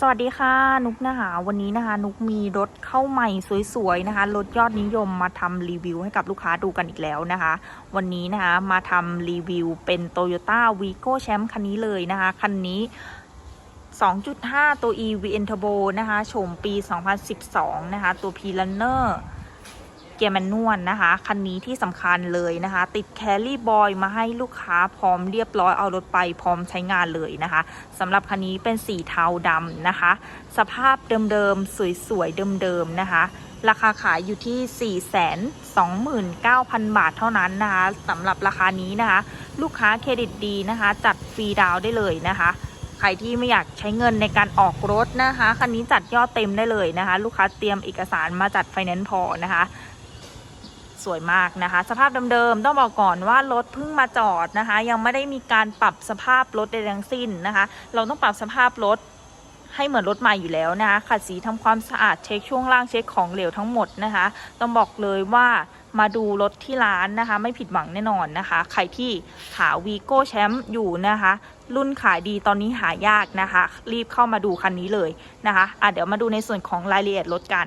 สวัสดีค่ะนุกนะคะวันนี้นะคะ นุกมีรถเข้าใหม่สวยๆนะคะรถยอดนิยมมาทำรีวิวให้กับลูกค้าดูกันอีกแล้วนะคะ วันนี้นะคะมาทำรีวิวเป็น Toyota Vigo Champ คันนี้เลยนะคะคันนี้ 2.5 ตัว e v n Turbo นะคะโฉมปี 2012 นะคะ ตัว p l a n n e r เกียร์แมนนวลนะคะ คันนี้ที่สำคัญเลยนะคะ ติดแคลรี่บอยมาให้ลูกค้าพร้อมเรียบร้อยเอารถไปพร้อมใช้งานเลยนะคะสำหรับคันนี้เป็นสีเทาดำนะคะ สภาพเดิมๆ สวยๆ เดิมๆ นะคะ ราคาขายอยู่ที่ 429,000 บาทเท่านั้นนะคะสำหรับราคานี้นะคะ ลูกค้าเครดิตดีนะคะ จัดฟรีดาวได้เลยนะคะใครที่ไม่อยากใช้เงินในการออกรถนะคะ คันนี้จัดยอดเต็มได้เลยนะคะ ลูกค้าเตรียมเอกสารมาจัดไฟแนนซ์พอนะคะ สวยมากนะคะ สภาพเดิมๆต้องบอกก่อนว่ารถเพิ่งมาจอดนะคะ ยังไม่ได้มีการปรับสภาพรถใดทั้งสิ้นนะคะ เราต้องปรับสภาพรถให้เหมือนรถใหม่อยู่แล้วนะคะขัดสีทำความสะอาดเช็คช่วงล่างเช็คของเหลวทั้งหมดนะคะ ต้องบอกเลยว่ามาดูรถที่ร้านนะคะ ไม่ผิดหวังแน่นอนนะคะ ใครที่หาวีโก้แชมป์อยู่นะคะ รุ่นขายดีตอนนี้หายากนะคะ รีบเข้ามาดูคันนี้เลยนะคะอะเดี๋ยวมาดูในส่วนของรายละเอียดรถกัน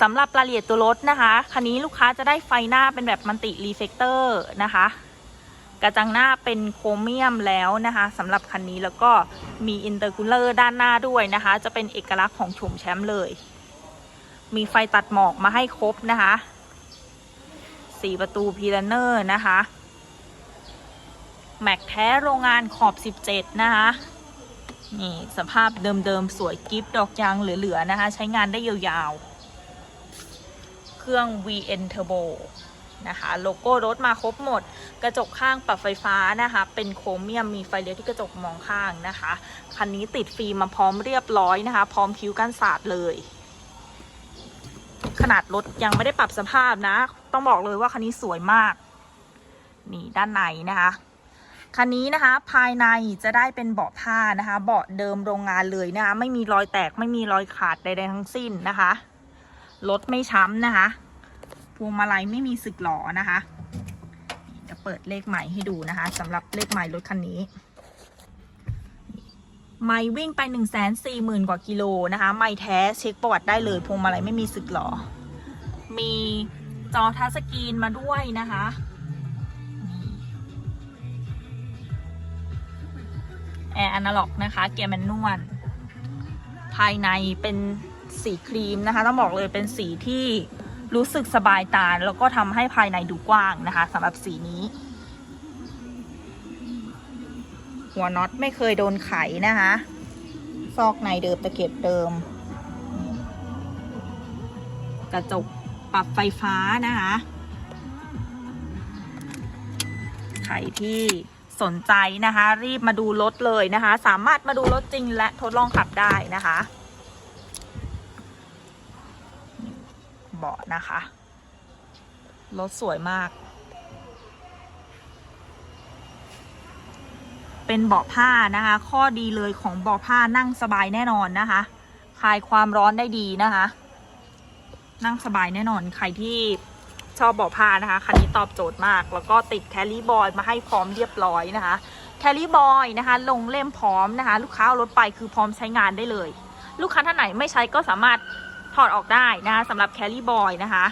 สำหรับรายละเอียดตัวรถนะคะคันนี้ลูกค้าจะได้ไฟหน้าเป็นแบบมันติรีเฟกเตอร์นะคะ กระจังหน้าเป็นโครเมียมแล้วนะคะสำหรับคันนี้แล้วก็มีอินเตอร์คูลเลอร์ด้านหน้าด้วยนะคะ จะเป็นเอกลักษณ์ของโฉมแชมป์เลย มีไฟตัดหมอกมาให้ครบนะคะสี่ประตูพีลเนอร์นะคะ แม็กแท้โรงงานขอบ 17 นะคะนี่สภาพเดิมๆ สวยกิฟต์ดอกยางเหลือ ๆ นะคะ ใช้งานได้ยาว ๆ รื่อง VN Turbo นะคะ โลโก้รถมาครบหมด กระจกข้างปรับไฟฟ้านะคะ เป็นโครเมียมมีไฟเลี้ยวที่กระจกมองข้างนะคะ คันนี้ติดฟิล์มมาพร้อมเรียบร้อยนะคะ พร้อมคิ้วกันสาดเลย ขนาดรถยังไม่ได้ปรับสภาพนะ ต้องบอกเลยว่าคันนี้สวยมาก นี่ด้านในนะคะคันนี้นะคะภายในจะได้เป็นเบาะผ้านะคะ เบาะเดิมโรงงานเลยนะคะ ไม่มีรอยแตกไม่มีรอยขาดใดๆทั้งสิ้นนะคะ รถไม่ช้ำนะคะ วงมาลัยไม่มีสึกหลอนะคะเดี๋ยวเปิดเลขใหม่ให้ดูนะคะสำหรับเลขใหม่รถคันนี้ ไม่วิ่งไป1นึ่งแสนสี่หมื่นกว่ากิโลนะคะ ไม่แท้เช็คประวัติได้เลย พวงมาลัยไม่มีสึกหรอมีจอทัชสกรีนมาด้วยนะคะแอร์อนาล็อกนะคะเกียร์แมนนวลภายในเป็นสีครีมนะคะ ต้องบอกเลยเป็นสีที่ รู้สึกสบายตาแล้วก็ทำให้ภายในดูกว้างนะคะสำหรับสีนี้ หัวน็อตไม่เคยโดนไขนะคะ ซอกในเดิมตะเข็บเดิม กระจกปรับไฟฟ้านะคะใครที่สนใจนะคะ รีบมาดูรถเลยนะคะ สามารถมาดูรถจริงและทดลองขับได้นะคะ เบาะนะคะ รถสวยมาก เป็นเบาะผ้านะคะ ข้อดีเลยของเบาะผ้านั่งสบายแน่นอนนะคะ คลายความร้อนได้ดีนะคะ นั่งสบายแน่นอน ใครที่ชอบเบาะผ้านะคะ คันนี้ตอบโจทย์มาก แล้วก็ติดแคลรี่บอยมาให้พร้อมเรียบร้อยนะคะ แคลรี่บอยนะคะ ลงเล่มพร้อมนะคะ ลูกค้าเอารถไปคือพร้อมใช้งานได้เลย ลูกค้าท่านไหนไม่ใช้ก็สามารถ ถอดออกได้นะคะสำหรับแคลรี่บอยนะคะ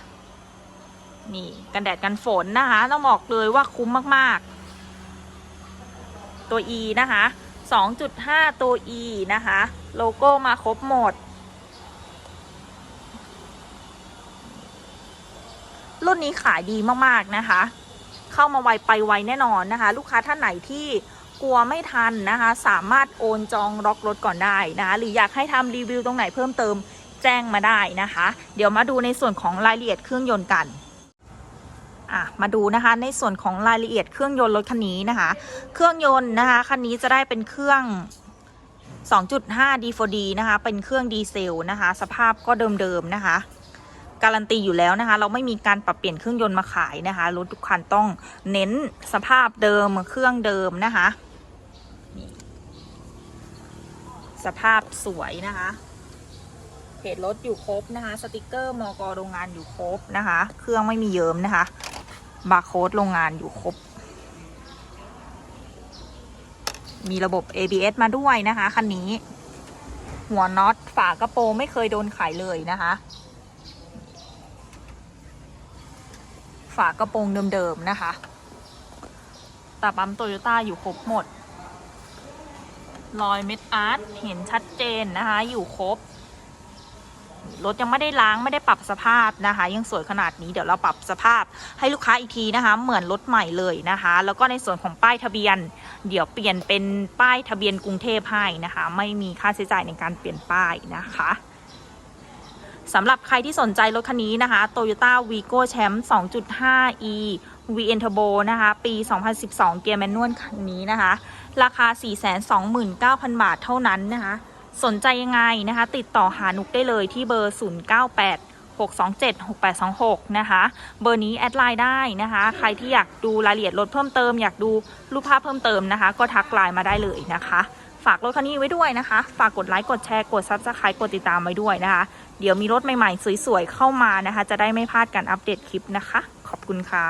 นี่กันแดดกันฝนนะคะ ต้องบอกเลยว่าคุ้มมากๆ ตัว E นะคะ 2.5 ตัว E นะคะ โลโก้มาครบหมด รุ่นนี้ขายดีมากๆนะคะ เข้ามาไวไปไวแน่นอนนะคะ ลูกค้าท่านไหนที่กลัวไม่ทันนะคะ สามารถโอนจองล็อกรถก่อนได้นะคะ หรืออยากให้ทำรีวิวตรงไหนเพิ่มเติม แจ้งมาได้นะคะ เดี๋ยวมาดูในส่วนของรายละเอียดเครื่องยนต์กันอะมาดูนะคะในส่วนของรายละเอียดเครื่องยนต์รถคันนี้นะคะ เครื่องยนต์นะคะคันนี้จะได้เป็นเครื่อง 2.5 D4D นะคะ เป็นเครื่องดีเซลนะคะ สภาพก็เดิมๆนะคะการันตีอยู่แล้วนะคะ เราไม่มีการปรับเปลี่ยนเครื่องยนต์มาขายนะคะรถทุกคันต้องเน้นสภาพเดิมเครื่องเดิมนะคะ สภาพสวยนะคะ จรถอยู่ครบนะคะ สติกเกอร์มกโรงงานอยู่ครบนะคะ เครื่องไม่มีเยิ้มนะคะบาร์โค้ดโรงงานอยู่ครบ มีระบบ ABS มาด้วยนะคะคันนี้ หัวน็อตฝากระโปรงไม่เคยโดนไขเลยนะคะ ฝากระโปรงเดิมๆนะคะแต่ปั๊มโตโยต้าอยู่ครบหมด รอยเม็ดอาร์ตเห็นชัดเจนนะคะ อยู่ครบ รถยังไม่ได้ล้างไม่ได้ปรับสภาพนะคะ ยังสวยขนาดนี้เดี๋ยวเราปรับสภาพให้ลูกค้าอีกทีนะคะ เหมือนรถใหม่เลยนะคะ แล้วก็ในส่วนของป้ายทะเบียน เดี๋ยวเปลี่ยนเป็นป้ายทะเบียนกรุงเทพให้นะคะ ไม่มีค่าใช้จ่ายในการเปลี่ยนป้ายนะคะสำหรับใครที่สนใจรถคันนี้นะคะ Toyota Vigo Champ 2.5e VN Turbo นะคะ ปี 2012 เกียร์แมนนวลคันนี้นะคะ ราคา 429,000 บาทเท่านั้นนะคะ สนใจยังไงนะคะ ติดต่อหานุกได้เลยที่เบอร์ 098 627 6826 นะคะ เบอร์นี้แอดไลน์ได้นะคะ ใครที่อยากดูรายละเอียดรถเพิ่มเติม อยากดูรูปภาพเพิ่มเติมนะคะ ก็ทักไลน์มาได้เลยนะคะ ฝากรถคันนี้ไว้ด้วยนะคะ ฝากกดไลค์กดแชร์กด Subscribe กดติดตามไว้ด้วยนะคะ เดี๋ยวมีรถใหม่ๆ สวยๆ เข้ามานะคะ จะได้ไม่พลาดการอัปเดตคลิปนะคะ ขอบคุณค่ะ